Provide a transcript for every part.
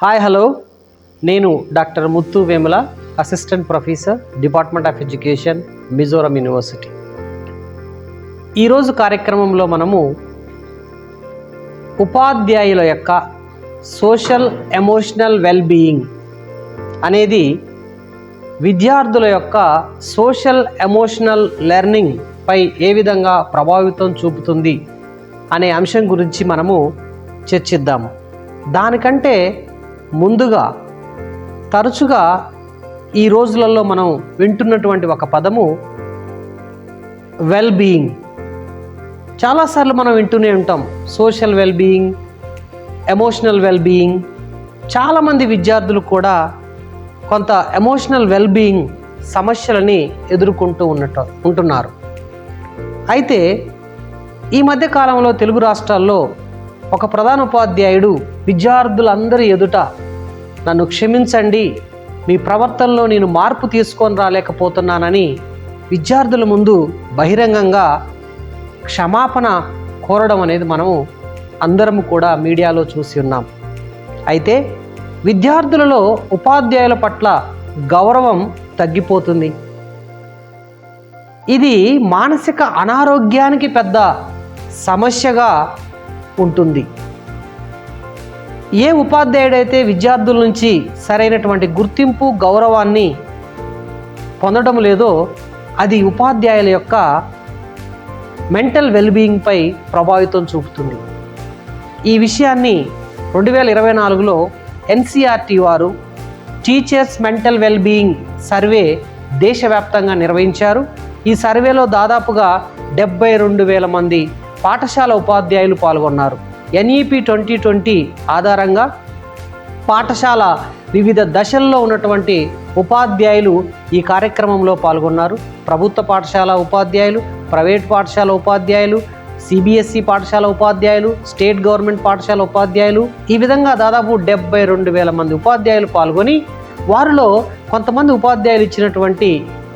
Hi hello నేను doctor Muthu Vemula assistant professor department of education Mizoram university ఈరోజు కార్యక్రమంలో మనము ఉపాధ్యాయుల యొక్క సోషల్ ఎమోషనల్ వెల్బీయింగ్ అనేది విద్యార్థుల యొక్క సోషల్ ఎమోషనల్ లెర్నింగ్ పై ఏ విధంగా ప్రభావితం చూపుతుంది అనే అంశం గురించి మనము చర్చిద్దాము. దానికంటే ముందుగా తరచుగా ఈ రోజులలో మనం వింటున్నటువంటి ఒక పదము వెల్ బీయింగ్ చాలాసార్లు మనం వింటూనే ఉంటాం social well being emotional well being చాలామంది విద్యార్థులు కూడా కొంత ఎమోషనల్ వెల్ బీయింగ్ సమస్యలని ఎదుర్కొంటూ ఉన్నట్టు ఉంటున్నారు. అయితే ఈ మధ్య కాలంలో తెలుగు రాష్ట్రాల్లో ఒక ప్రధాన ఉపాధ్యాయుడు విద్యార్థులందరి ఎదుట నన్ను క్షమించండి మీ ప్రవర్తనలో నేను మార్పు తీసుకొని రాలేకపోతున్నానని విద్యార్థుల ముందు బహిరంగంగా క్షమాపణ కోరడం అనేది మనము అందరము కూడా మీడియాలో చూసి ఉన్నాం. అయితే విద్యార్థులలో ఉపాధ్యాయుల పట్ల గౌరవం తగ్గిపోతుంది. ఇది మానసిక అనారోగ్యానికి పెద్ద సమస్యగా ఉంటుంది. ఏ ఉపాధ్యాయుడైతే విద్యార్థుల నుంచి సరైనటువంటి గుర్తింపు గౌరవాన్ని పొందడం లేదో అది ఉపాధ్యాయుల యొక్క మెంటల్ వెల్బీయింగ్పై ప్రభావితం చూపుతుంది. ఈ విషయాన్ని రెండు వేల ఇరవై నాలుగులో ఎన్సిఆర్టీ వారు టీచర్స్ మెంటల్ వెల్బీయింగ్ సర్వే దేశవ్యాప్తంగా నిర్వహించారు. ఈ సర్వేలో దాదాపుగా డెబ్బై రెండు వేల మంది పాఠశాల ఉపాధ్యాయులు పాల్గొన్నారు. ఎన్ఈపి ట్వంటీ ట్వంటీ ఆధారంగా పాఠశాల వివిధ దశల్లో ఉన్నటువంటి ఉపాధ్యాయులు ఈ కార్యక్రమంలో పాల్గొన్నారు. ప్రభుత్వ పాఠశాల ఉపాధ్యాయులు ప్రైవేట్ పాఠశాల ఉపాధ్యాయులు సిబిఎస్ఈ పాఠశాల ఉపాధ్యాయులు స్టేట్ గవర్నమెంట్ పాఠశాల ఉపాధ్యాయులు ఈ విధంగా దాదాపు డెబ్బై రెండు వేల మంది ఉపాధ్యాయులు పాల్గొని వారిలో కొంతమంది ఉపాధ్యాయులు ఇచ్చినటువంటి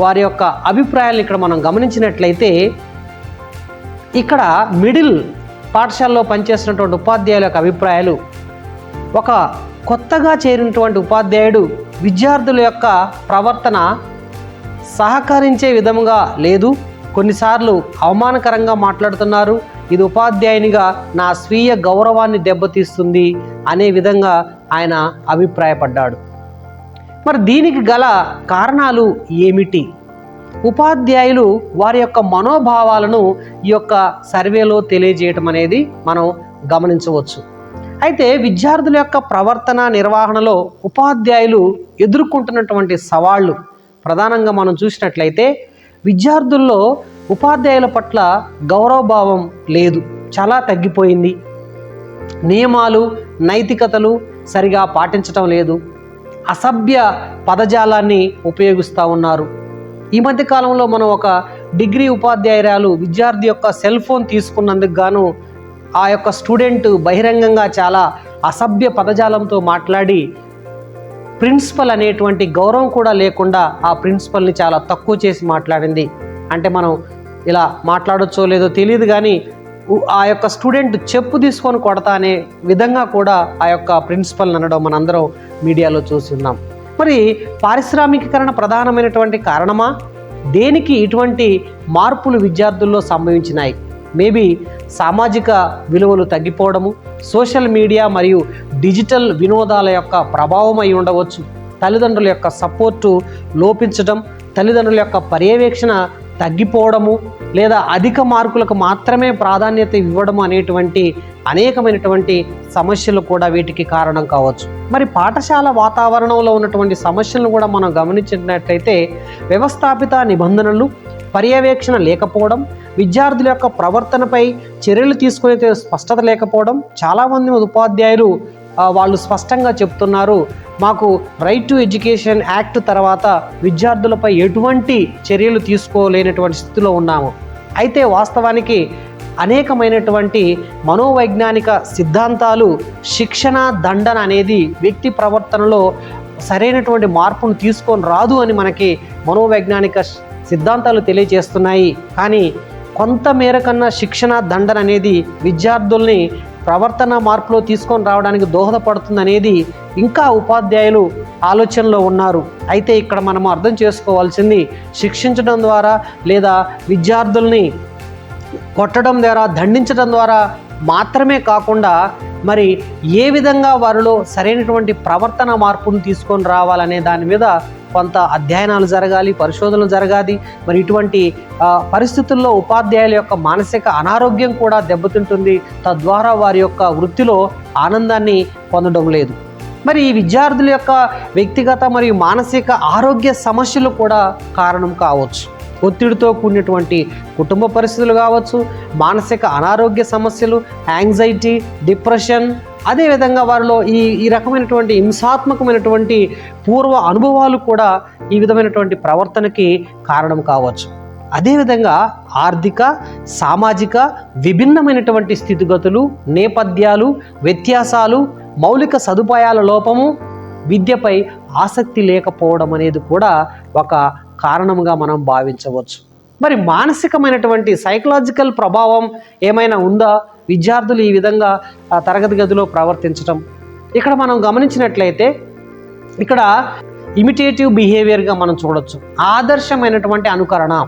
వారి యొక్క అభిప్రాయాలు ఇక్కడ మనం గమనించినట్లయితే ఇక్కడ మిడిల్ పాఠశాలలో పనిచేస్తున్నటువంటి ఉపాధ్యాయుల యొక్క అభిప్రాయాలు. ఒక కొత్తగా చేరినటువంటి ఉపాధ్యాయుడు విద్యార్థుల యొక్క ప్రవర్తన సహకరించే విధముగా లేదు. కొన్నిసార్లు అవమానకరంగా మాట్లాడుతున్నారు. ఇది ఉపాధ్యాయునిగా నా స్వీయ గౌరవాన్ని దెబ్బతీస్తుంది అనే విధంగా ఆయన అభిప్రాయపడ్డాడు. మరి దీనికి గల కారణాలు ఏమిటి? ఉపాధ్యాయులు వారి యొక్క మనోభావాలను ఈ యొక్క సర్వేలో తెలియజేయటం అనేది మనం గమనించవచ్చు. అయితే విద్యార్థుల యొక్క ప్రవర్తన నిర్వహణలో ఉపాధ్యాయులు ఎదుర్కొంటున్నటువంటి సవాళ్ళు ప్రధానంగా మనం చూసినట్లయితే విద్యార్థుల్లో ఉపాధ్యాయుల పట్ల గౌరవభావం లేదు చాలా తగ్గిపోయింది. నియమాలు నైతికతలు సరిగా పాటించటం లేదు. అసభ్య పదజాలాన్ని ఉపయోగిస్తూ ఉన్నారు. ఈ మధ్య కాలంలో మనం ఒక డిగ్రీ ఉపాధ్యాయురాలు విద్యార్థి యొక్క సెల్ ఫోన్ తీసుకున్నందుకు గాను ఆ యొక్క స్టూడెంట్ బహిరంగంగా చాలా అసభ్య పదజాలంతో మాట్లాడి ప్రిన్సిపల్ అనేటువంటి గౌరవం కూడా లేకుండా ఆ ప్రిన్సిపల్ని చాలా తక్కువ చేసి మాట్లాడింది. అంటే మనం ఇలా మాట్లాడొచ్చో లేదో తెలియదు కానీ ఆ యొక్క స్టూడెంట్ చెప్పు తీసుకొని కొడతా అనే విధంగా కూడా ఆ యొక్క ప్రిన్సిపల్ అనడం మనందరం మీడియాలో చూసి ఉన్నాం. మరి పారిశ్రామికీకరణ ప్రధానమైనటువంటి కారణమా? దేనికి ఇటువంటి మార్పులు విద్యార్థుల్లో సంభవించినాయి? మేబీ సామాజిక విలువలు తగ్గిపోవడము సోషల్ మీడియా మరియు డిజిటల్ వినోదాల యొక్క ప్రభావం అయి ఉండవచ్చు. తల్లిదండ్రుల యొక్క సపోర్టు లోపించడం తల్లిదండ్రుల యొక్క పర్యవేక్షణ తగ్గిపోవడము లేదా అధిక మార్కులకు మాత్రమే ప్రాధాన్యత ఇవ్వడం అనేటువంటి అనేకమైనటువంటి సమస్యలు కూడా వీటికి కారణం కావచ్చు. మరి పాఠశాల వాతావరణంలో ఉన్నటువంటి సమస్యలను కూడా మనం గమనించినట్లయితే వ్యవస్థాపిత నిబంధనలు పర్యవేక్షణ లేకపోవడం విద్యార్థుల యొక్క ప్రవర్తనపై చర్యలు తీసుకునే స్పష్టత లేకపోవడం చాలామంది ఉపాధ్యాయులు వాళ్ళు స్పష్టంగా చెప్తున్నారు. మాకు రైట్ టు ఎడ్యుకేషన్ యాక్ట్ తర్వాత విద్యార్థులపై ఎటువంటి చర్యలు తీసుకోలేనటువంటి స్థితిలో ఉన్నాము. అయితే వాస్తవానికి అనేకమైనటువంటి మనోవైజ్ఞానిక సిద్ధాంతాలు శిక్షణ దండన అనేది వ్యక్తి ప్రవర్తనలో సరైనటువంటి మార్పును తీసుకొని రాదు అని మనకి మనోవైజ్ఞానిక సిద్ధాంతాలు తెలియజేస్తున్నాయి. కానీ కొంత మేర కన్నా శిక్షణ దండన అనేది విద్యార్థుల్ని ప్రవర్తన మార్పులో తీసుకొని రావడానికి దోహదపడుతుందనేది ఇంకా ఉపాధ్యాయులు ఆలోచనలో ఉన్నారు. అయితే ఇక్కడ మనం అర్థం చేసుకోవాల్సింది శిక్షించడం ద్వారా లేదా విద్యార్థుల్ని కొట్టడం ద్వారా దండించడం ద్వారా మాత్రమే కాకుండా మరి ఏ విధంగా వారిలో సరైనటువంటి ప్రవర్తన మార్పును తీసుకొని రావాలనే దాని మీద కొంత అధ్యయనాలు జరగాలి పరిశోధనలు జరగాలి. మరి ఇటువంటి పరిస్థితుల్లో ఉపాధ్యాయుల యొక్క మానసిక అనారోగ్యం కూడా దెబ్బతింటుంది. తద్వారా వారి యొక్క వృత్తిలో ఆనందాన్ని పొందడం లేదు. మరి ఈ విద్యార్థుల యొక్క వ్యక్తిగత మరియు మానసిక ఆరోగ్య సమస్యలు కూడా కారణం కావచ్చు. ఒత్తిడితో కూడినటువంటి కుటుంబ పరిస్థితులు కావచ్చు మానసిక అనారోగ్య సమస్యలు యాంగ్జైటీ డిప్రెషన్ అదేవిధంగా వారిలో ఈ ఈ రకమైనటువంటి హింసాత్మకమైనటువంటి పూర్వ అనుభవాలు కూడా ఈ విధమైనటువంటి ప్రవర్తనకి కారణం కావచ్చు. అదేవిధంగా ఆర్థిక సామాజిక విభిన్నమైనటువంటి స్థితిగతులు నేపథ్యాలు వ్యత్యాసాలు మౌలిక సదుపాయాల లోపము విద్యపై ఆసక్తి లేకపోవడం అనేది కూడా ఒక కారణంగా మనం భావించవచ్చు. మరి మానసికమైనటువంటి సైకలాజికల్ ప్రభావం ఏమైనా ఉందా? విద్యార్థులు ఈ విధంగా తరగతి గదిలో ప్రవర్తించడం ఇక్కడ మనం గమనించినట్లయితే ఇక్కడ ఇమిటేటివ్ బిహేవియర్గా మనం చూడొచ్చు. ఆదర్శమైనటువంటి అనుకరణ.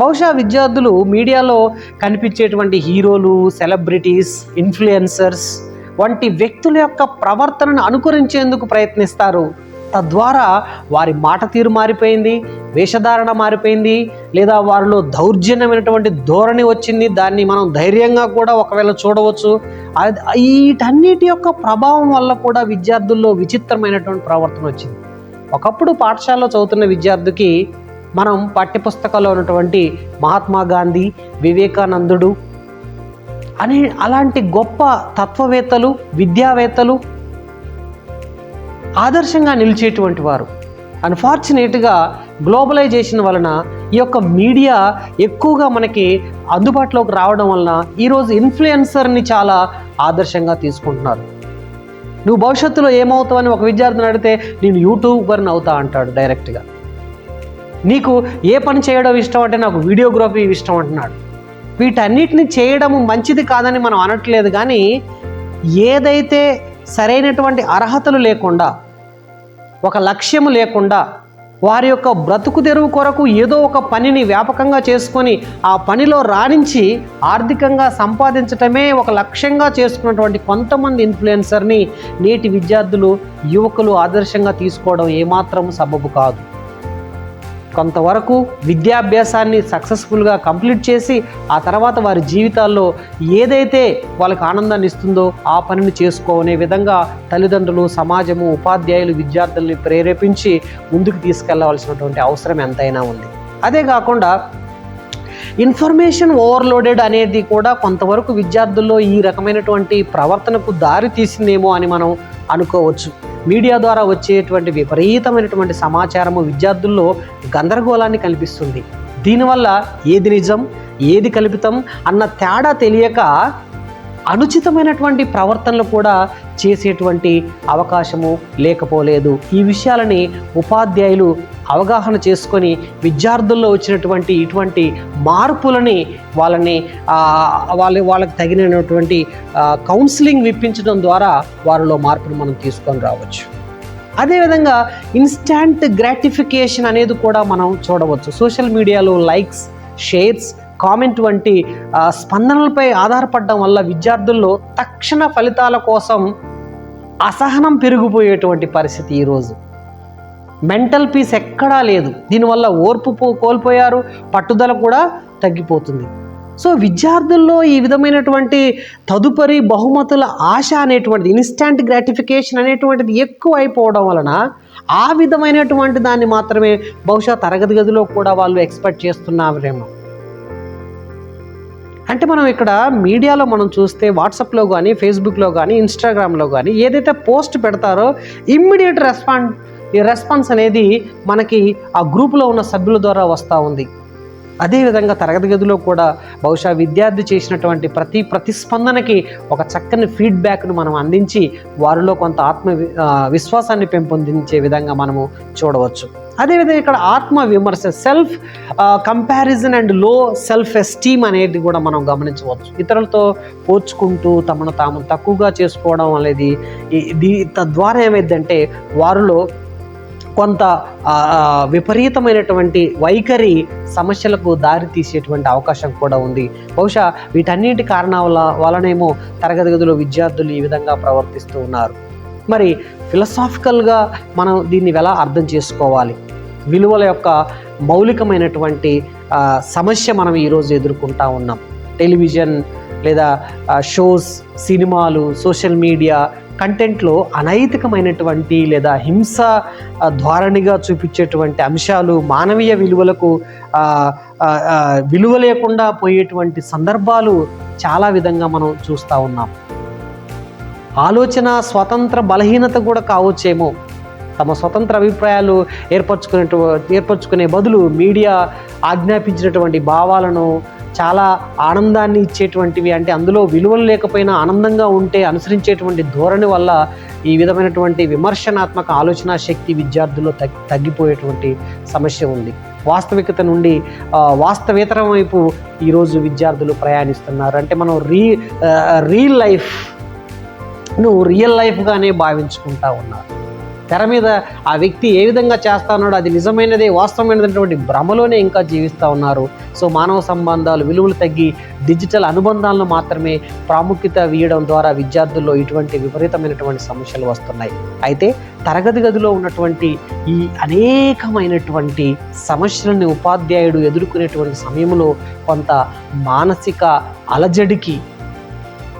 బహుశా విద్యార్థులు మీడియాలో కనిపించేటువంటి హీరోలు సెలబ్రిటీస్ ఇన్ఫ్లుయెన్సర్స్ వంటి వ్యక్తుల యొక్క ప్రవర్తనను అనుకరించేందుకు ప్రయత్నిస్తారు. తద్వారా వారి మాట తీరు మారిపోయింది వేషధారణ మారిపోయింది లేదా వారిలో దౌర్జన్యమైనటువంటి ధోరణి వచ్చింది దాన్ని మనం ధైర్యంగా కూడా ఒకవేళ చూడవచ్చు. వీటన్నిటి యొక్క ప్రభావం వల్ల కూడా విద్యార్థుల్లో విచిత్రమైనటువంటి ప్రవర్తన వచ్చింది. ఒకప్పుడు పాఠశాలలో చదువుతున్న విద్యార్థికి మనం పాఠ్యపుస్తకాల్లో ఉన్నటువంటి మహాత్మా గాంధీ వివేకానందుడు అనే అలాంటి గొప్ప తత్వవేత్తలు విద్యావేత్తలు ఆదర్శంగా నిలిచేటువంటి వారు. అన్ఫార్చునేట్గా గ్లోబలైజేషన్ వలన ఈ యొక్క మీడియా ఎక్కువగా మనకి అందుబాటులోకి రావడం వలన ఈరోజు ఇన్ఫ్లుయెన్సర్ని చాలా ఆదర్శంగా తీసుకుంటున్నారు. నువ్వు భవిష్యత్తులో ఏమవుతావని ఒక విద్యార్థిని అడిగితే నేను యూట్యూబర్ని అవుతా అంటాడు డైరెక్ట్గా. నీకు ఏ పని చేయడం ఇష్టం అంటే నాకు వీడియోగ్రఫీ ఇష్టం అంటున్నాడు. వీటన్నిటిని చేయడం మంచిది కాదని మనం అనట్లేదు కానీ ఏదైతే సరైనటువంటి అర్హతలు లేకుండా ఒక లక్ష్యము లేకుండా వారి యొక్క బ్రతుకు తెరువు కొరకు ఏదో ఒక పనిని వ్యాపకంగా చేసుకొని ఆ పనిలో రాణించి ఆర్థికంగా సంపాదించటమే ఒక లక్ష్యంగా చేసుకున్నటువంటి కొంతమంది ఇన్ఫ్లుయెన్సర్ని నేటి విద్యార్థులు యువకులు ఆదర్శంగా తీసుకోవడం ఏమాత్రం సబబు కాదు. కొంతవరకు విద్యాభ్యాసాన్ని సక్సెస్ఫుల్గా కంప్లీట్ చేసి ఆ తర్వాత వారి జీవితాల్లో ఏదైతే వాళ్ళకి ఆనందాన్ని ఇస్తుందో ఆ పనిని చేసుకోనే విధంగా తల్లిదండ్రులు సమాజము ఉపాధ్యాయులు విద్యార్థుల్ని ప్రేరేపించి ముందుకు తీసుకెళ్ళవలసినటువంటి అవసరం ఎంతైనా ఉంది. అదే కాకుండా ఇన్ఫర్మేషన్ ఓవర్లోడెడ్ అనేది కూడా కొంతవరకు విద్యార్థుల్లో ఈ రకమైనటువంటి ప్రవర్తనకు దారి తీసిందేమో అని మనం అనుకోవచ్చు. మీడియా ద్వారా వచ్చేటువంటి విపరీతమైనటువంటి సమాచారము విద్యార్థుల్లో గందరగోళాన్ని కల్పిస్తుంది. దీనివల్ల ఏది నిజం ఏది కల్పితం అన్న తేడా తెలియక అనుచితమైనటువంటి ప్రవర్తనలు కూడా చేసేటువంటి అవకాశము లేకపోలేదు. ఈ విషయాలని ఉపాధ్యాయులు అవగాహన చేసుకొని విద్యార్థుల్లో వచ్చినటువంటి ఇటువంటి మార్పులని వాళ్ళని వాళ్ళ వాళ్ళకి తగినటువంటి కౌన్సిలింగ్ విప్పించడం ద్వారా వారిలో మార్పును మనం తీసుకొని రావచ్చు. అదేవిధంగా ఇన్స్టాంట్ గ్రాటిఫికేషన్ అనేది కూడా మనం చూడవచ్చు. సోషల్ మీడియాలో లైక్స్ షేర్స్ కామెంట్ వంటి స్పందనలపై ఆధారపడడం వల్ల విద్యార్థుల్లో తక్షణ ఫలితాల కోసం అసహనం పెరిగిపోయేటువంటి పరిస్థితి ఈరోజు. మెంటల్ పీస్ ఎక్కడా లేదు. దీనివల్ల ఓర్పు పో- కోల్పోయారు పట్టుదల కూడా తగ్గిపోతుంది. సో విద్యార్థుల్లో ఈ విధమైనటువంటి తదుపరి బహుమతుల ఆశ అనేటువంటిది ఇన్స్టాంట్ గ్రాటిఫికేషన్ అనేటువంటిది ఎక్కువ అయిపోవడం వలన ఆ విధమైనటువంటి దాన్ని మాత్రమే బహుశా తరగతి గదిలో కూడా వాళ్ళు ఎక్స్పెక్ట్ చేస్తున్నారేమో. అంటే మనం ఇక్కడ మీడియాలో మనం చూస్తే వాట్సాప్లో కానీ ఫేస్బుక్లో కానీ ఇన్స్టాగ్రామ్లో కానీ ఏదైతే పోస్ట్ పెడతారో ఇమ్మీడియట్ రెస్పాండ్ ఈ రెస్పాన్స్ అనేది మనకి ఆ గ్రూపులో ఉన్న సభ్యుల ద్వారా వస్తూ ఉంది. అదేవిధంగా తరగతి గదిలో కూడా బహుశా విద్యార్థి చేసినటువంటి ప్రతి ప్రతిస్పందనకి ఒక చక్కని ఫీడ్బ్యాక్ను మనం అందించి వారిలో కొంత ఆత్మ విశ్వాసాన్ని పెంపొందించే విధంగా మనము చూడవచ్చు. అదేవిధంగా ఇక్కడ ఆత్మ విమర్శ సెల్ఫ్ కంపారిజన్ అండ్లో సెల్ఫ్ ఎస్టీమ్ అనేది కూడా మనం గమనించవచ్చు. ఇతరులతో పోల్చుకుంటూ తమను తాము తక్కువగా చేసుకోవడం అనేది దీ తద్వారా ఏమైందంటే వారిలో కొంత విపరీతమైనటువంటి వైఖరి సమస్యలకు దారి తీసేటువంటి అవకాశం కూడా ఉంది. బహుశా వీటన్నిటి కారణాల వలనేమో తరగతి గదిలో విద్యార్థులు ఈ విధంగా ప్రవర్తిస్తూ ఉన్నారు. మరి ఫిలసాఫికల్గా మనం దీన్ని ఎలా అర్థం చేసుకోవాలి? విలువల యొక్క మౌలికమైనటువంటి సమస్య మనం ఈరోజు ఎదుర్కొంటా ఉన్నాం. టెలివిజన్ లేదా షోస్ సినిమాలు సోషల్ మీడియా కంటెంట్లో అనైతికమైనటువంటి లేదా హింస ధోరణిగా చూపించేటువంటి అంశాలు మానవీయ విలువలకు విలువ లేకుండా పోయేటువంటి సందర్భాలు చాలా విధంగా మనం చూస్తూ ఉన్నాం. ఆలోచన స్వతంత్ర బలహీనత కూడా కావచ్చేమో. తమ స్వతంత్ర అభిప్రాయాలు ఏర్పరచుకునే ఏర్పరచుకునే బదులు మీడియా ఆజ్ఞాపించినటువంటి భావాలను చాలా ఆనందాన్ని ఇచ్చేటువంటివి అంటే అందులో విలువలు లేకపోయినా ఆనందంగా ఉంటే అనుసరించేటువంటి ధోరణి వల్ల ఈ విధమైనటువంటి విమర్శనాత్మక ఆలోచన శక్తి విద్యార్థుల్లో తగ్గి తగ్గిపోయేటువంటి సమస్య ఉంది. వాస్తవికత నుండి ఆ, వాస్తవేతరం వైపు ఈరోజు విద్యార్థులు ప్రయాణిస్తున్నారు. అంటే మనం రీ రీల్ రియల్ లైఫ్ నువ్వు రియల్ లైఫ్గానే భావించుకుంటా ఉన్నారు. తెర మీద ఆ వ్యక్తి ఏ విధంగా చేస్తా ఉన్నాడో అది నిజమైనదే వాస్తవమైనటువంటి భ్రమలోనే ఇంకా జీవిస్తూ ఉన్నారు. సో మానవ సంబంధాలు విలువలు తగ్గి డిజిటల్ అనుబంధాలను మాత్రమే ప్రాముఖ్యత వీయడం ద్వారా విద్యార్థుల్లో ఇటువంటి విపరీతమైనటువంటి సమస్యలు వస్తున్నాయి. అయితే తరగతి గదిలో ఉన్నటువంటి ఈ అనేకమైనటువంటి సమస్యలను ఉపాధ్యాయుడు ఎదుర్కొనేటువంటి సమయంలో కొంత మానసిక అలజడికి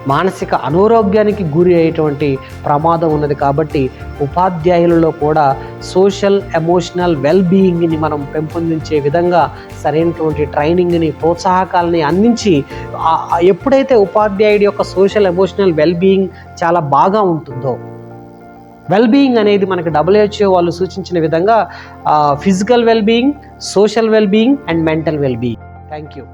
మానసిక అనారోగ్యానికి గురి అయ్యేటువంటి ప్రమాదం ఉన్నది కాబట్టి ఉపాధ్యాయులలో కూడా సోషల్ ఎమోషనల్ వెల్ బీయింగ్ని మనం పెంపొందించే విధంగా సరైనటువంటి ట్రైనింగ్ని ప్రోత్సాహకాలని అందించి ఎప్పుడైతే ఉపాధ్యాయుడి యొక్క సోషల్ ఎమోషనల్ వెల్ బీయింగ్ చాలా బాగా ఉంటుందో వెల్ బీయింగ్ అనేది మనకి డబ్ల్యూహెచ్ఓ వాళ్ళు సూచించిన విధంగా physical wellbeing social wellbeing and mental wellbeing thank you